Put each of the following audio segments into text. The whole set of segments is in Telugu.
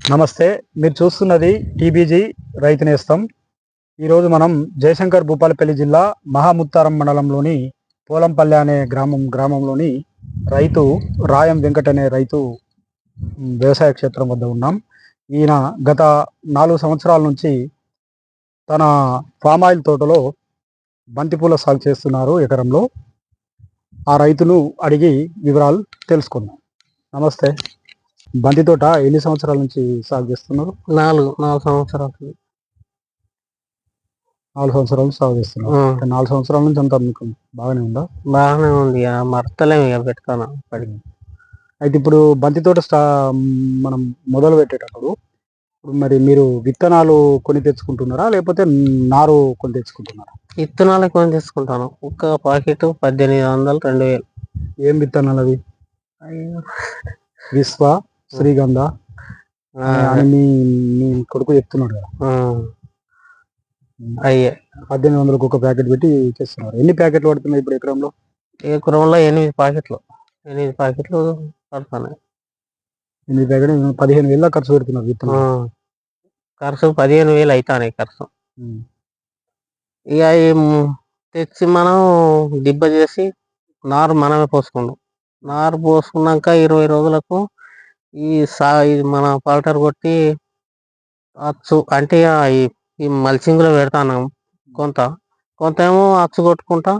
నమస్తే మీరు చూస్తున్నది టీబీజీ రైతు నేస్తం ఈరోజు మనం జయశంకర్ భూపాలపల్లి జిల్లా మహాముత్తారం మండలంలోని పోలంపల్లె అనే గ్రామం గ్రామంలోని రైతు రాయం వెంకట్ అనే రైతు వ్యవసాయ క్షేత్రం వద్ద ఉన్నాం. ఈయన గత నాలుగు సంవత్సరాల నుంచి తన ఫామ్ ఆయిల్ తోటలో బంతిపూల సాగు చేస్తున్నారు ఎకరంలో. ఆ రైతును అడిగి వివరాలు తెలుసుకుందాం. నమస్తే. బంతి తోట ఎన్ని సంవత్సరాల నుంచి సాగు చేస్తున్నారు? నాలుగు నాలుగు సంవత్సరాలు. నాలుగు సంవత్సరాల నుంచి సాగు చేస్తున్నారు. నాలుగు సంవత్సరాల నుంచి అంతా మీకు బాగానే ఉందా? బాగానే ఉంది. మర్తలేము ఇక పెట్టుకున్నా ఇప్పటికి. అయితే ఇప్పుడు బంతి తోట స్టా మనం మొదలు పెట్టేటప్పుడు ఇప్పుడు మరి మీరు విత్తనాలు కొని తెచ్చుకుంటున్నారా? లేకపోతే నారు కొని తెచ్చుకుంటున్నారా? విత్తనాలు కొని తీసుకుంటాను ఒక్క పాకెట్ పద్దెనిమిది వందలు రెండు వేలు. ఏం విత్తనాలు అవి? విశ్వ శ్రీగంధ. అని మీ మీ కొడుకు చెప్తున్నాడు కదా. అయ్యే. పద్దెనిమిది వందలకు ఒక ప్యాకెట్ పెట్టి చేస్తున్నారు ఎన్ని ప్యాకెట్లు పడుతున్నాయి ఇప్పుడు ఎకరంలో? ఏ కురంలో ఎనిమిది ప్యాకెట్లు. ఎనిమిది ప్యాకెట్లు పడుతున్నాయి. ఎనిమిది ప్యాకెట్ పదిహేను వేల ఖర్చు పెడుతున్నారు విత్తనం. ఖర్చు పదిహేను వేలు అవుతాయి ఖర్చు. ఇక తెచ్చి మనం దిబ్బ చేసి నారు మనమే పోసుకుంటాం నారు పోసుకున్నాక ఇరవై రోజులకు ఈ సా ఇది మన పల్టర్ కొట్టి అచ్చు అంటే ఇక ఈ మల్చింగ్లో పెడతాను కొంత. కొంత ఏమో అచ్చు కొట్టుకుంటా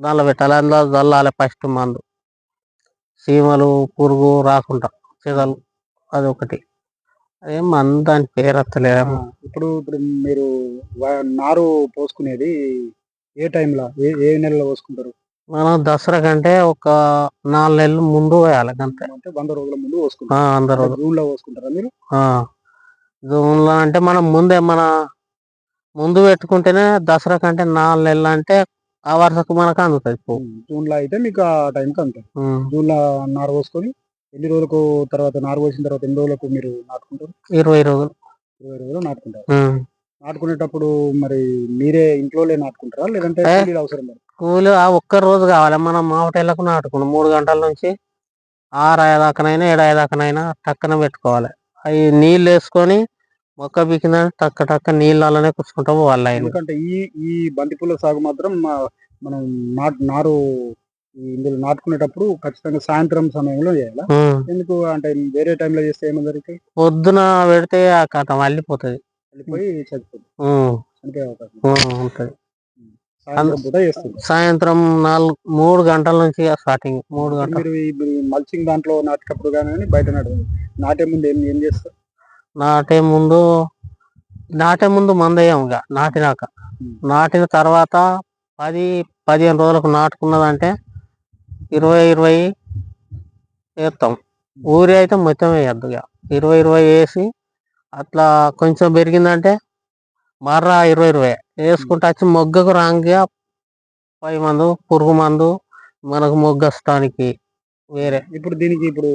దానిలో పెట్టాలి. అందులో చల్లాలి ఫస్ట్ మందు. సీమలు పురుగు రాకుండా చెదలు అదొకటి అదే మందు దాని పేరు వస్తలేదేమో ఇప్పుడు ఇప్పుడు మీరు నారు పోసుకునేది ఏ టైంలో? ఏ ఏ నెలలో పోసుకుంటారు? మనం దసరా కంటే ఒక నాలుగు నెలలు ముందు వేయాలి అంతే. అంటే వంద రోజుల ముందు జూన్లో పోసుకుంటారా మీరు? జూన్లో అంటే మనం ముందే మన ముందు పెట్టుకుంటేనే దసరా కంటే నాలుగు నెలలు అంటే ఆ వరుసకు మనకు అందుతుంది పువ్వు. జూన్లో అయితే మీకు ఆ టైంకి అంతే. జూన్లో నారు పోసుకొని ఎన్ని రోజులకు తర్వాత నారు పోసిన తర్వాత ఎన్ని రోజులకు మీరు నాటుకుంటారు? ఇరవై రోజులు. ఇరవై రోజులు నాటుకుంటారు. నాటుకునేటప్పుడు మరి మీరే ఇంట్లోనే నాటుకుంటారా? లేదంటే అవసరం మరి? కూలి ఆ ఒక్క రోజు కావాలి. మనం మామిటేళ్ళకు నాటుకున్నాం. మూడు గంటల నుంచి ఆరు అయ్యేదాకనైనా ఏడు అయ్యేదాకనైనా టక్కన పెట్టుకోవాలి. అవి నీళ్ళు వేసుకొని మొక్క బికిన టక్క టక్క నీళ్ళలోనే కూర్చుకుంటా పోవాలి లైన్ ఎందుకంటే ఈ ఈ బంతిపూల సాగు మాత్రం మనం నాటు నారు ఇందులో నాటుకునేటప్పుడు ఖచ్చితంగా సాయంత్రం సమయంలో చేయాలా. ఎందుకు అంటే వేరే టైంలో చేస్తే ఏమో జరుగుతాయి పొద్దున పెడితే ఆ కథ వెళ్ళిపోతుంది వెళ్ళిపోయి చచ్చిపోతుంది. చనిపోయే అవకాశం. ఉంటది. సాయంత్రం నాలుగు మూడు గంటల నుంచి స్టార్టింగ్ మూడు గంటలు. మల్చింగ్ దాంట్లో నాటేటప్పుడు కానీ బయట నాటు నాటే ముందు ఏం ఏం చేస్తారు? నాటే ముందు నాటే ముందు మందయ్యాం ఇక నాటినాక. నాటిన తర్వాత పది పదిహేను రోజులకు నాటుకున్నదంటే ఇరవై ఇరవై వేస్తాం. ఊరి అయితే మొత్తం వేయద్దు ఇక. ఇరవై ఇరవై వేసి అట్లా కొంచెం పెరిగిందంటే మర్రా ఇరవై ఇరవై. వేసుకుంటూ వచ్చి మొగ్గకు రాంగ్గా పై మందు పురుగు మందు మనకు మొగ్గ వస్తానికి వేరే. ఇప్పుడు దీనికి ఇప్పుడు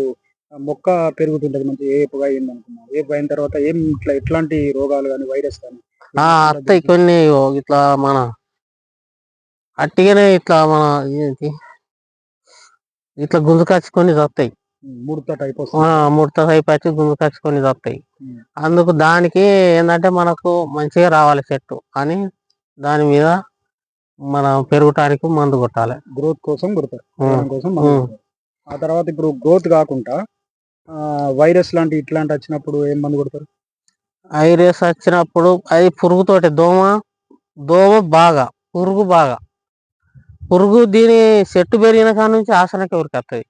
మొక్క పెరుగుతుంటది మంచి ఏపుగా అయింది అనుకున్నాం. ఏపు అయిన తర్వాత ఏం ఇట్లా ఎట్లాంటి రోగాలు కానీ వైరస్ కానీ ఆ అత్తయి కొన్ని ఇట్లా మన అట్టిగానే ఇట్లా మన ఏంటి ఇట్లా గుంజుకొచ్చుకొని వస్తాయి ముడత టైప్ ముడత టైప్ వచ్చి గుంజుకొచ్చుకొని వస్తాయి ఉమ్. అందుకు దానికి ఏంటంటే మనకు మంచిగా రావాలి చెట్టు. అని దాని మీద మనం పెరగటానికి మందు కొట్టాలి. గ్రోత్ కోసం కొడతారు. కోసం. ఆ తర్వాత ఇప్పుడు గ్రోత్ కాకుండా వైరస్ లాంటి ఇట్లాంటి వచ్చినప్పుడు ఏం మందు కొడతారు? ఐరేస్ వచ్చినప్పుడు అది పురుగుతోటి దోమ దోమ బాగా పురుగు బాగా. పురుగు దీని చెట్టు పెరిగిన కాడ నుంచి ఆసనకి ఉరికొస్తుంది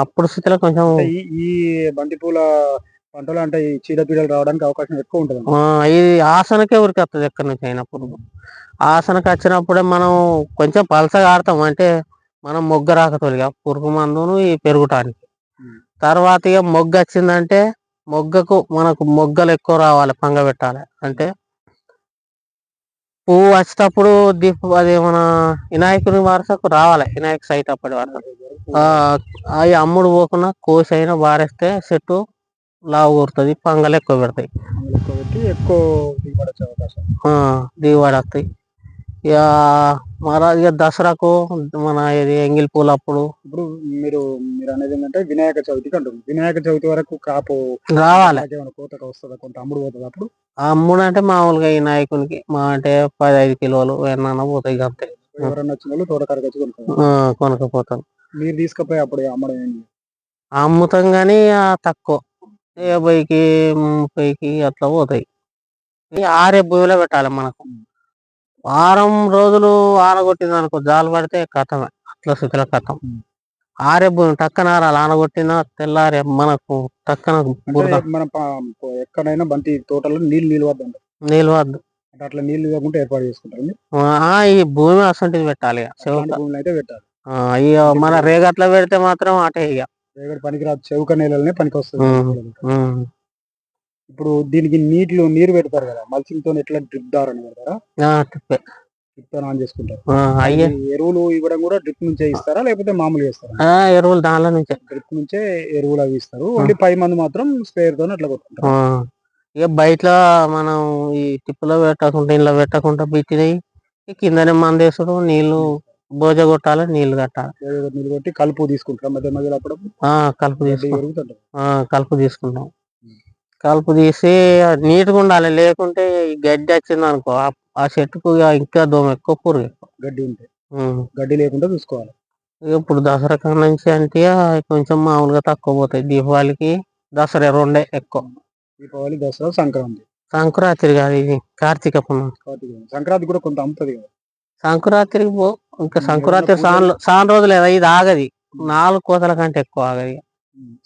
అప్పుడు స్థితిలో కొంచెం ఈ బంతిపూల పంటలు అంటే ఈ చీడపీడలు రావడానికి అవకాశం ఎక్కువ ఉంటుంది ఇది ఆసనకే ఉరికొస్తుంది ఎక్కడి నుంచి అయినా పురుగు ఆసనకి వచ్చినప్పుడే మనం కొంచెం పలసగా ఆడతాం. అంటే మనం మొగ్గ రాకతోలిగా పురుగు మందును ఈ పెరుగుటానికి. తర్వాత ఇక మొగ్గ వచ్చిందంటే మొగ్గకు మనకు మొగ్గలు ఎక్కువ రావాలి పంగ పెట్టాలి. అంటే పువ్వు వచ్చేటప్పుడు దీప అది మన వినాయకుని వరుసకు రావాలి. వినాయక సైట్ అప్పటి వరకు. ఆ, అవి అమ్ముడు పోకుండా కోసి అయినా బారేస్తే చెట్టు లావు కూరుతుంది పంగలు ఎక్కువ పెడతాయి. ఎక్కువ దిగుబడి దిగుబడి వస్తాయి. ఇక మరా ఇక దసరాకు మన ఇది ఎంగిల్ పూలు అప్పుడు. ఇప్పుడు మీరు మీరు అనేది ఏంటంటే వినాయక చవితికి అంటుంది వినాయక చవితి వరకు కాపు రావాలి. ఏమైనా కోతకు వస్తుందా? కొంత అమ్ముడు పోతుంది అప్పుడు? అమ్ముడు అంటే మామూలుగా ఈ నాయకునికి మా అంటే పదహైదు కిలోలు ఎన్న పోతాయి అంతే ఎవరన్నా వచ్చిన వాళ్ళు తోటకారికి వచ్చి కొనుక్కోవాలి. ఆ, కొనకపోతాం మీరు తీసుకుపోయి అప్పుడు అమ్మడం ఏంటి? అమ్ముతాం కానీ ఆ తక్కువ. యాభైకి ముప్పైకి అట్లా పోతాయి. ఆరే భూమిలో పెట్టాలి మనకు. వారం రోజులు ఆనగొట్టింది అనుకో జాలు పడితే కథమే. అట్లా స్థితిలో కథం. ఆరే భూమి టక్కన ఆరాలి. ఆనగొట్టిన తెల్లారే మనకు టక్కన మన ఎక్కడైనా బంతి తోటలో నీళ్ళు నీళ్ళు వద్ద. నిలవద్దు అంటే అట్లా నీళ్ళు ఇవ్వకుండా ఏర్పాటు చేసుకుంటారు ఈ భూమి అసంటిది పెట్టాలి అయితే పెట్టాలి. ఇక మన రేగట్ల పెడితే మాత్రం అటే ఇక. రేగడి పనికిరాదు. చెవుక నేలనే పనికి వస్తుంది. ఇప్పుడు దీనికి నీటిలో నీరు పెడతారు కదా మల్చింగ్తో ఎట్లా డ్రిప్ దారని పెడతారా. డ్రిప్ ఆన్ చేసుకుంటారు. ఎరువులు ఇవ్వడం కూడా డ్రిప్ నుంచే ఇస్తారా లేకపోతే మామూలుగా ఇస్తారా ఆ, ఎరువులు దానిలో నుంచే. డ్రిప్ నుంచే ఎరువులు అవి ఇస్తారు. ఓన్లీ పై మంది మాత్రం స్ప్రేయర్తో అట్లా కొట్టుకుంటారు. ఇక బయట మనం ఈ టిప్పులో పెట్టకుండా ఇంట్లో పెట్టకుండా బిట్టినాయి ఈ కిందనే మందేసుడు నీళ్ళు బోజ కొట్టాలి నీళ్ళు కట్టాలి. నీళ్ళు కొట్టి కలుపు తీసుకుంటారు? మధ్య మధ్యలో అప్పుడు కలుపు తీసుకుంటాం. కలుపు తీసుకుంటాం. కలుపు తీసి నీట్గా ఉండాలి. లేకుంటే ఈ గడ్డి వచ్చింది అనుకో ఆ- చెట్టుకు ఇక దోమ ఎక్కువ పురుగు ఎక్కువ. గడ్డి ఉంటే. గడ్డి లేకుండా చూసుకోవాలి. ఇప్పుడు దసరా కాడ నుంచి అంటే కొంచెం మామూలుగా తక్కువ పోతాయి. దీపావళికి దసరా రెండే ఎక్కువ. దీపావళి దసరా సంక్రాంతి. సంక్రాంతి కాదు ఇది. కార్తీక పుణ్యం. సంక్రాంతి కూడా కొంత అమ్ముతుంది కదా. సంక్రాంతికి పో ఇంకా సంక్రాంతి సాన్లు సాన్ రోజులు ఏదో ఇది ఆగది. నాలుగు కోతల కంటే ఎక్కువ ఆగది.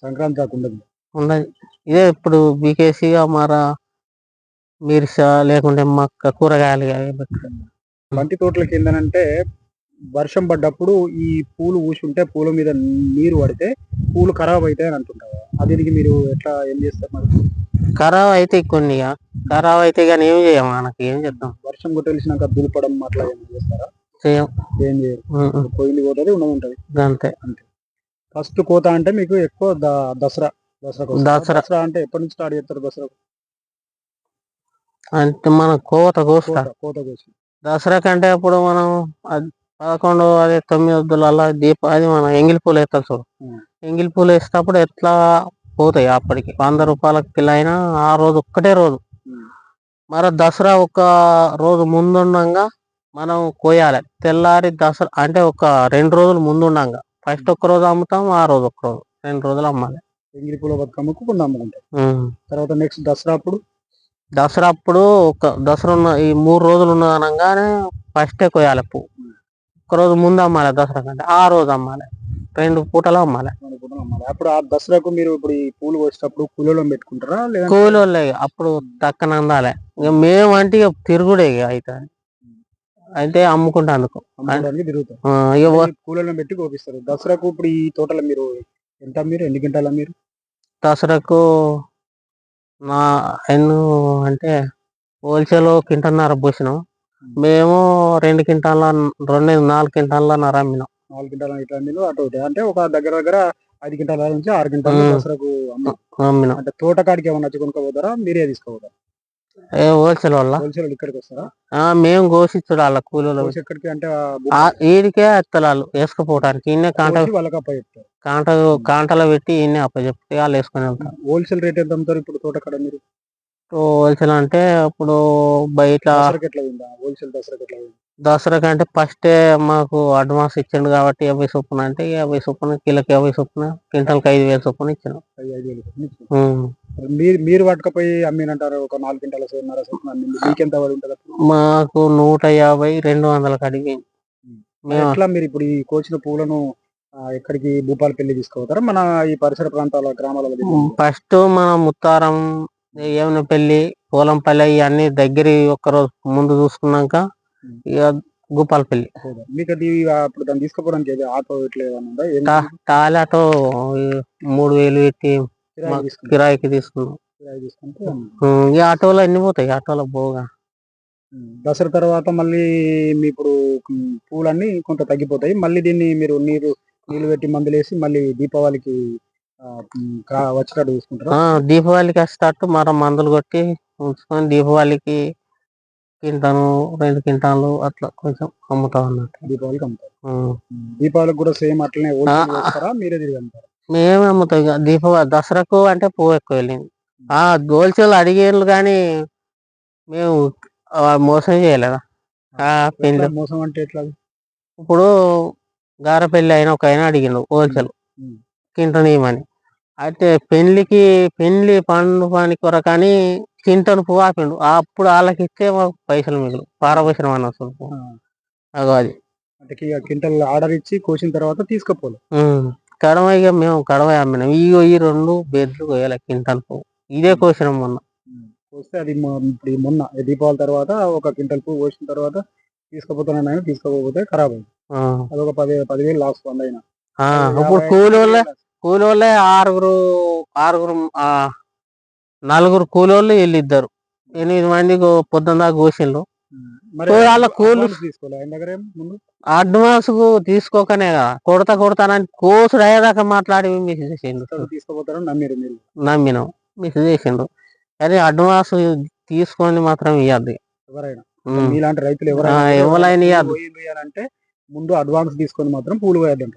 సంక్రాంతి దాకా ఉండదు. ఉండదు ఇదే ఇప్పుడు బీకేసి మన మిర్చా లేకుంటే మక్క కూరగాయలు. బంతి తోటలకి ఏంటంటే వర్షం పడ్డప్పుడు ఈ పూలు పూసుంటే పూల మీద నీరు పడితే పూలు ఖరాబ్ అవుతాయి అని అంటుంటారు. ఆ దీనికి మీరు ఎట్లా ఏం చేస్తారు మరి? ఖరాబ్ అయితే కొన్ని ఇక. ఖరాబ్ అయితే కానీ ఏం చేయం మనకి ఏం చేద్దాం. వర్షం కొట్టేసినాక దులపడం అట్లా ఏమైనా చేస్తారా? చేయం. ఏం చేయరు. ఉమ్, పోతుంది ఉండదు ఉంటుంది. అంతే. ఫస్ట్ కోత అంటే మీకు ఎక్కువ ద- దసరా. దసరా. అంటే ఎప్పటి నుంచి స్టార్ట్ చేస్తారు దసరా అంటే మన కోత కోస్తా. కోత కోసం. దసరా కంటే అప్పుడు మనం పదకొండు అదే తొమ్మిది వద్దుల దీప అది మన ఎంగిలి పూలు వేస్తాం చూడు. ఎంగిలి పూలు వేసేటప్పుడు ఎట్లా పోతాయి అప్పటికి? వంద రూపాయలకి కిలో అయినా ఆ రోజు ఒక్కటే రోజు. మరి దసరా ఒక రోజు ముందుండగా మనం కోయాలి. తెల్లారి దసరా అంటే ఒక రెండు రోజులు ముందుండగా. ఫస్ట్ ఒక్క రోజు అమ్ముతాం ఆ రోజు ఒక్క రోజు రెండు రోజులు అమ్మాలి. ఎంగిలి పూల బతుకమ్మకు కొన్ని అమ్ముకుంటారు ఉం. తర్వాత నెక్స్ట్ దసరా అప్పుడు? దసరా అప్పుడు ఒక దసరా ఉన్న ఈ మూడు రోజులు ఉన్న అనగానే ఫస్టే కోయాలి పువ్వు. ఒక రోజు ముందు అమ్మాలి దసరా కంటే ఆ రోజు అమ్మాలి. రెండు పూటలు అమ్మాలి. మన పూటలు అమ్మాలి. అప్పుడు ఆ దసరాకు మీరు ఇప్పుడు ఈ పూలు వచ్చేటప్పుడు కూలలో పెట్టుకుంటారా ఇక అప్పుడు తక్కన అందాలి. ఇక మేము అంటే ఇక తిరుగుడే ఇక అయితే. అయితే అమ్ముకుంటా అందుకు. ఇక వ- కూలలో పెట్టి కోపిస్తారు. దసరాకు ఇప్పుడు ఈ తోటలో మీరు ఎంత మీరు? ఎన్ని గంటల మీరు? దసరాకు నా ఎన్ను అంటే హోల్సేల్ కింటన్నర పోసినాం. మేము రెండు క్వింటాల రెండు నాలుగు క్వింటాల నర అమ్మినాం. నాలుగు గంటల ఇట్లా మీరు అటు. అంటే ఒక దగ్గర దగ్గర ఐదు గంటల నుంచి ఆరు గంటల ఉమ్. దసరాకు అమ్మినాం. అంటే తోటకాడికి ఏమన్నా కొనుక్కోపోతారా? మీరే తీసుకోపోతారా? ఏ హోల్సేల్ వల్ల హోల్సేల్ ఇక్కడికి వస్తారా? ఆ, మేము కోసి చూడాలి కూలీలు. కోసి ఎక్కడికి అంటే ఆ ఆ ఈడికే ఎత్తలాలు వేసుకుపోవడానికి ఇన్నే కాంట కోసి వాళ్ళకి అప్ప చెప్తారు కాంట కాంటలో పెట్టి ఇన్నే అప్పచెప్తే వాళ్ళు వేసుకొని వెళ్తారు. హోల్సేల్ రేట్ ఎంత అమ్ముతారు ఇప్పుడు తోటకాడ మీరు? హోల్సేల్ అంటే ఇప్పుడు బయట దసరాకి ఎట్లా ఉందా? హోల్సేల్ దసరాకి ఎట్లా ఉంది? దసరా కంటే ఫస్టే మాకు అడ్వాన్స్ ఇచ్చిండు కాబట్టి యాభై చొప్పున అంటే యాభై చొప్పున కిలోకి యాభై చొప్పున క్వింటల్కి ఐదు వేలు చొప్పున ఇచ్చాను. మీరు మీరు పట్టుకపోయి అమ్మినంటారు ఒక నాలుగు అమ్మింది మీకెంత ఉంటుంది? మాకు నూట యాభై రెండు వందలకు అడిగి మేము ఎట్లా మీరు ఇప్పుడు ఈ కోచిన పూలను ఎక్కడికి భూపాలపల్లి తీసుకుపోతారా మన ఈ పరిసర ప్రాంతాల గ్రామాలలో? ఫస్ట్ మన ముత్తారం ఏమైనా పెళ్ళి పోలంపల్లి ఇవన్నీ దగ్గర ఒక్కరోజు ముందు చూసుకున్నాక ఇక గోపాలపల్లి. మీకు అది ఆ, ఇప్పుడు దాన్ని తీసుకుపోవడానికి ఏది ఆటో ఇట్లా ఏమైనా ఉందా? ఏం టా- టాలాటో ఈ మూడు వేలు పెట్టి కిరాయి మాకు తీసుకుంటారు? కిరాయికి తీసుకున్నాం. కిరాయి తీసుకుంటే ఉమ్, ఈ ఆటోలో ఎన్ని పోతాయి? ఆటోలో పోగా. ఉమ్, దసరా తర్వాత మళ్ళీ మీ ఇప్పుడు ఉమ్, పూలన్నీ కొంత తగ్గిపోతాయి. మళ్ళీ దీన్ని మీరు నీరు నీళ్ళు పెట్టి మందులు వేసి మళ్ళీ దీపావళికి ఆ, ఉమ్, కా- వచ్చేటట్టు చూసుకుంటారా ఆ, దీపావళికి వచ్చేటట్టు మరో మందులు కొట్టి ఉంచుకొని దీపావళికి కింటాను రెండు కింటాలు అట్లా కొంచెం అమ్ముతాం అన్నట్టు. దీపావళికి అమ్ముతారు. దీపావళికి కూడా సేమ్ అట్లనే హోల్సేల్. చేస్తారా మీరే తిరిగి అమ్ముతారా? మేమే అమ్ముతాం ఇక. దీపావళి దసరాకు అంటే పువ్వు ఎక్కువ వెళ్ళింది. ఆ దోల్చేలు అడిగేళ్ళు కానీ మేము ఆ, మోసం చేయలేదా? ఆ పెళ్ళి. ఎట్లా మోసం అంటే ఎట్లా? ఇప్పుడు గార పెళ్ళి అయిన ఒక ఆయన అడిగిండు హోల్సేల్. కింటనీయమని అయితే పెళ్ళికి పెళ్ళి పండు పని కొరకని కింటను పువ్వు ఆపిండు అప్పుడు వాళ్ళకి ఇస్తే మాకు పైసలు మిగులు పారపోసిన మన అసలు అగో అది. అంటే క్వింటల్ ఆర్డర్ ఇచ్చి కోసిన తర్వాత తీసుకపోలే. కడవ ఇక మేము కడవ అమ్మినాం. ఇగో ఈ రెండు బెడ్లు కోయాలి కింటన్ పువ్వు. ఇదే కోసినాం మొన్న. వస్తే అది ఇప్పుడు మొన్న దీపావళి తర్వాత ఒక క్వింటల్ పువ్వు కోసిన తర్వాత తీసుకుపోతున్నాను ఆయన తీసుకోకపోతే ఖరాబ్ అయింది. అదొక పది పదివేలు లాస్ వంద అయినా. ఇప్పుడు కూలి వాళ్ళే కూలి వాళ్ళే ఆరుగురు ఆరుగురు నలుగురు కూలి వాళ్ళు వీళ్ళు ఇద్దరు ఎనిమిది మంది పొద్దున్న దాకా కోసిండ్రు. వాళ్ళ కూలి- అడ్వాన్స్కు తీసుకోకనే కదా. కొడతా కొడతానని కోసుడు అయ్యేదాకా మాట్లాడి మిస్ చేసిండు అసలు తీసుకుపోతారని నమ్మిరు మీరు. నమ్మినాం. మిస్ చేసిండు కానీ అడ్వాన్స్ తీసుకొని మాత్రం ఇవ్వద్దు మీలాంటి రైతులు ఎవరైనా అంటే ముందు అడ్వాన్స్ తీసుకొని మాత్రం పూలు పోయద్దంట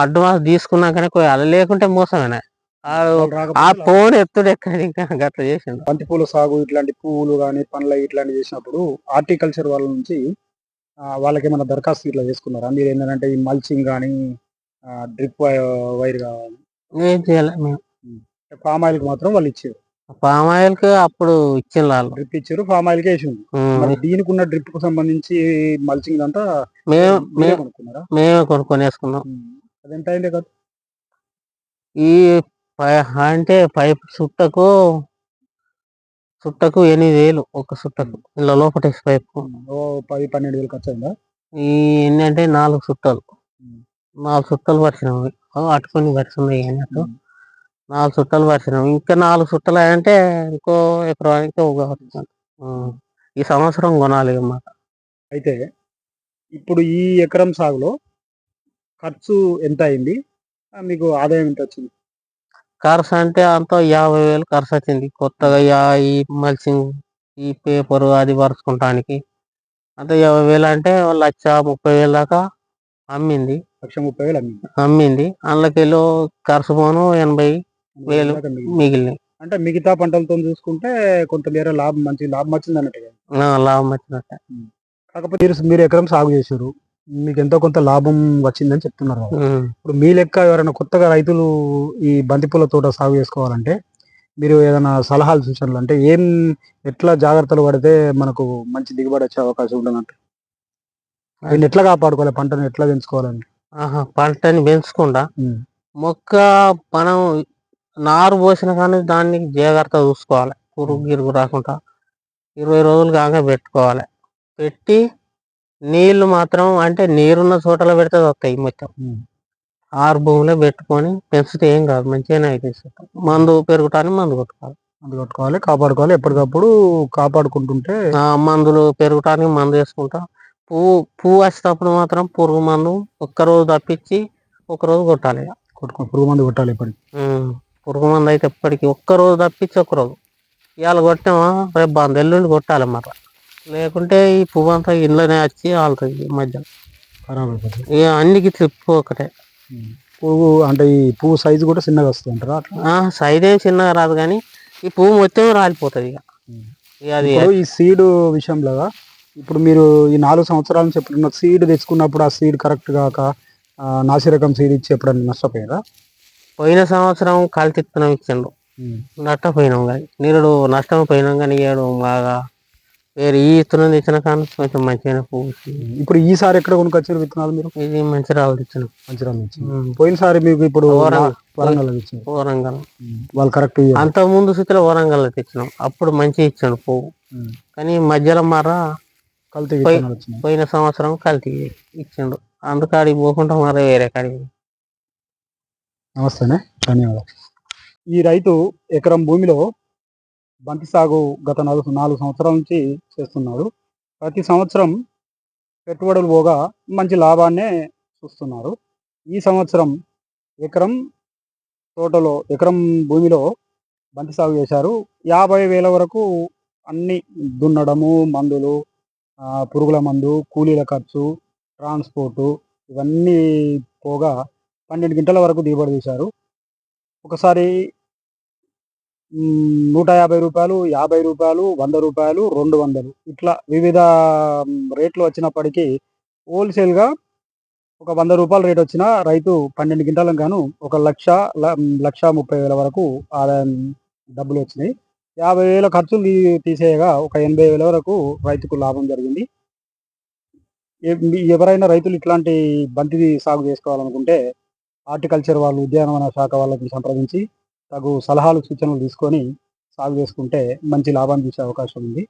అడ్వాన్స్ తీసుకున్నాకనే కోయాలి. లేకుంటే మోసమేనా? ఆ- ఫోన్ ఎత్తుడు ఎక్కడ ఇంకా గట్ల చేసిండు. బంతి పూల సాగు ఇట్లాంటి పువ్వులు కానీ పండ్ల ఇట్లాంటి చేసినప్పుడు హార్టికల్చర్ వాళ్ళ నుంచి వాళ్ళకి ఏమైనా దరఖాస్తు ఇట్లా చేసుకున్నారా? మీరు ఏంటంటే ఈ మల్చింగ్ కానీ డ్రిప్ వైర్ కావాలి ఏం చేయాలి మేము? ఫామ్ ఆయిల్ మాత్రం వాళ్ళు ఇచ్చారు. పామ్ ఆయిల్కి అప్పుడు ఇచ్చిన వాళ్ళు. డ్రిప్ ఇచ్చారు ఫామ్ ఆయిల్కి వేసి ఉంది ఉమ్, మరి దీనికి ఉన్న డ్రిప్కు సంబంధించి మల్చింగ్ అంతా మేము కొనుక్కున్నారా? మేమే కొనుక్కొని వేసుకున్నాం ఉమ్. అది ఎంత అయింది కదా? ఈ పై- అంటే పైప్ చుట్టకు చుట్టకు ఎనిమిది వేలు ఒక చుట్టకు ఇలా లోపటేసి పైపు. ఓ పది పన్నెండు వేలు ఖర్చు అయిందా ఈ ఎన్ని అంటే నాలుగు చుట్టాలు. నాలుగు చుట్టాలు పరిచినాం అటుకొని పరిచినాయి ఉమ్. నాలుగు చుట్టాలు పరిచినాం ఇంకా నాలుగు చుట్టాలు అంటే ఇంకో ఎకరానికి ఒక. ఈ సంవత్సరం కొనాలి మాకు అయితే ఇప్పుడు ఈ ఎకరం సాగులో ఖర్చు ఎంత అయింది మీకు ఆదాయం ఎంత వచ్చింది? ఖర్చు అంటే అంత యాభై వేలు ఖర్చు వచ్చింది కొత్తగా ఈ మల్చింగ్ ఈ పేపర్ అది పరుచుకుంటానికి. అంత యాభై వేలు అంటే లక్ష ముప్పై వేలు దాకా అమ్మింది. లక్ష ముప్పై వేలు అమ్మింది. అమ్మింది. అందులోకెళ్ళి ఖర్చు పోను ఎనభై వేలు. మిగిలినాయి. అంటే మిగతా పంటలతో చూసుకుంటే కొంతమేర లాభం మంచి లాభం వచ్చింది అన్నట్టు లాభం వచ్చినట్టే కాకపోతే మీరు మీరు ఎకరం సాగు చేశారు. మీకు ఎంతో కొంత లాభం వచ్చిందని చెప్తున్నారు. ఇప్పుడు మీ లెక్క ఎవరైనా కొత్తగా రైతులు ఈ బంతిపూల తోట సాగు చేసుకోవాలంటే మీరు ఏదైనా సలహాలు సూచనలు అంటే ఏం ఎట్లా జాగ్రత్తలు పడితే మనకు మంచి దిగుబడి వచ్చే అవకాశం ఉందన్నట్టు దీన్ని ఎట్లా కాపాడుకోవాలి? పంటను ఎట్లా పెంచుకోవాలని? పంటని పెంచుకుండా. మొక్క మనం నారు పోసిన కానీ దాన్ని జాగ్రత్త చూసుకోవాలి. పురుగు గిరుగు రాకుండా ఇరవై రోజులు కాక పెట్టుకోవాలి. పెట్టి నీళ్ళు మాత్రం అంటే నీరున్న చోటలో పెడితే వస్తాయి మొత్తం. ఆరు భూమిలో పెట్టుకొని పెంచితే ఏం కాదు మంచిగానే అయితే మందు పెరుగుటానికి మందు కొట్టుకోవాలి. అది కొట్టుకోవాలి కాపాడుకోవాలి. ఎప్పటికప్పుడు కాపాడుకుంటుంటే ఆ మందులు పెరుగుటానికి మందు వేసుకుంటా. పువ్వు పువ్వు వచ్చేటప్పుడు మాత్రం పురుగు మందు ఒక్క రోజు తప్పించి ఒక రోజు కొట్టాలి ఇక. కొట్టుకో పురుగు మందు కొట్టాలి ఎప్పటికి. ఉమ్, పురుగు మందు అయితే ఎప్పటికీ ఒక్క రోజు తప్పించి ఒక రోజు ఇవాళ కొట్టామా రేపు బంద్ ఎల్లుండి కొట్టాలి మరి లేకుంటే ఈ పువ్వు అంతా ఇంట్లోనే వచ్చి ఆలుతుంది ఈ మధ్య. ఖరాబ్ అయిపోతుంది ఇక అన్నికి ట్రిప్ ఒకటే. ఉమ్. పువ్వు అంటే ఈ పువ్వు సైజు కూడా చిన్నగా వస్తుంది అంటారా అట్లా? ఆ, సైజ్ ఏం చిన్నగా రాదు కానీ ఈ పువ్వు మొత్తం రాలిపోతుంది ఇక. ఇక అది ఇప్పుడు ఈ సీడ్ విషయంలో ఇప్పుడు మీరు ఈ నాలుగు సంవత్సరాల నుంచి ఎప్పుడున్న సీడ్ తెచ్చుకున్నప్పుడు ఆ సీడ్ కరెక్ట్ కాక ఆ, నాసిరకం సీడ్ ఇచ్చి ఎప్పుడన్నా నష్టపోయారా? పోయిన సంవత్సరం కల్తీ విత్తనం ఇచ్చిండు నష్టపోయినాం కానీ నీరుడు నష్టం పోయినాం కానీ ఏడు బాగా వేరే ఈ విత్తనం తెచ్చిన కానీ కొంచెం మంచిగా పువ్వు వచ్చింది. ఇప్పుడు ఈసారి ఎక్కడ కొనుకొచ్చారు విత్తనాలు మీరు? ఇది మంచి రావాలి తెచ్చినాం. మంచిర్యాల నుంచి. ఉమ్. పోయినసారి మీకు ఇప్పుడు వరంగల్. వరంగల్ వాళ్ళు కరెక్ట్ అంత ముందు స్థితిలో వరంగల్ తెచ్చినాం. అప్పుడు మంచి ఇచ్చాడు పువ్వు. కానీ మధ్యలో మర కల్తీ పోయిన సంవత్సరం కల్తీ ఇచ్చిండు. అందుకు ఆడికి పోకుండా మరి వేరే కాడికి నమస్తేనే ధన్యవాదాలు. ఈ రైతు ఎకరం భూమిలో బంతి సాగు గత నాలుగు నాలుగు సంవత్సరాల నుంచి చేస్తున్నాడు. ప్రతి సంవత్సరం పెట్టుబడులు పోగా మంచి లాభాన్నే చూస్తున్నారు. ఈ సంవత్సరం ఎకరం తోటలో ఎకరం భూమిలో బంతి సాగు చేశారు. యాభై వేల వరకు అన్ని దున్నడము మందులు పురుగుల మందు కూలీల ఖర్చు ట్రాన్స్పోర్టు ఇవన్నీ పోగా పన్నెండు గంటల వరకు దిగుబడి తీశారు. ఒకసారి నూట యాభై రూపాయలు యాభై రూపాయలు వంద రూపాయలు రెండు వందలు. ఇట్లా వివిధ రేట్లు వచ్చినప్పటికీ హోల్సేల్గా ఒక వంద రూపాయల రేట్ వచ్చిన రైతు పన్నెండు గింటలకు గాను ఒక లక్ష ల- లక్ష ముప్పై వేల వరకు ఆదాయం డబ్బులు వచ్చినాయి. యాభై వేల ఖర్చులు తీసేయగా ఒక ఎనభై వేల వరకు రైతుకు లాభం జరిగింది. ఎవరైనా రైతులు ఇట్లాంటి బంతి సాగు చేసుకోవాలనుకుంటే హార్టికల్చర్ వాళ్ళు ఉద్యానవన శాఖ వాళ్ళకి సంప్రదించి తగు సలహాలు సూచనలు తీసుకొని సాగు చేసుకుంటే మంచి లాభాన్ని తీసే అవకాశం ఉంది.